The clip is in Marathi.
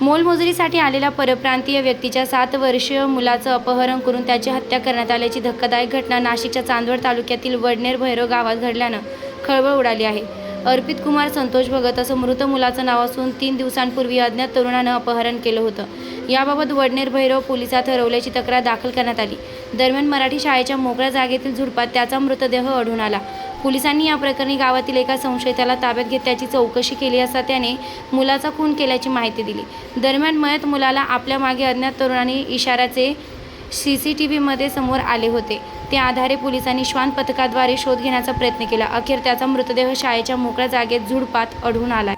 मोलमजुरीसाठी आलेल्या परप्रांतीय व्यक्तीच्या सात वर्षीय मुलाचं अपहरण करून त्याची हत्या करण्यात आल्याची धक्कादायक घटना नाशिकच्या चांदवड तालुक्यातील वडनेर भैरव गावात घडल्यानं खळबळ उडाली आहे. अर्पित कुमार संतोष भगत असं मृत मुलाचं नाव असून तीन दिवसांपूर्वी अज्ञात तरुणानं अपहरण केलं होतं. याबाबत वडनेर भैरव पोलिसात हरवल्याची तक्रार दाखल करण्यात आली. दरम्यान मराठी शाळेच्या मोकळ्या जागेतील झुडपात त्याचा मृतदेह आढळून आला. पोलिसांनी या प्रकरणी गावातील एका संशयिताला ताब्यात घेत त्याची चौकशी केली असता त्याने मुलाचा खून केल्याची माहिती दिली. दरम्यान मयत मुलाला आपल्या मागे अज्ञात तरुणांनी इशाऱ्याचे सी सी टी व्हीमध्ये समोर आले होते. त्या आधारे पोलिसांनी श्वान पथकाद्वारे शोध घेण्याचा प्रयत्न केला. अखेर त्याचा मृतदेह शाळेच्या मोकळ्या जागेत झुडपात आढळून आला.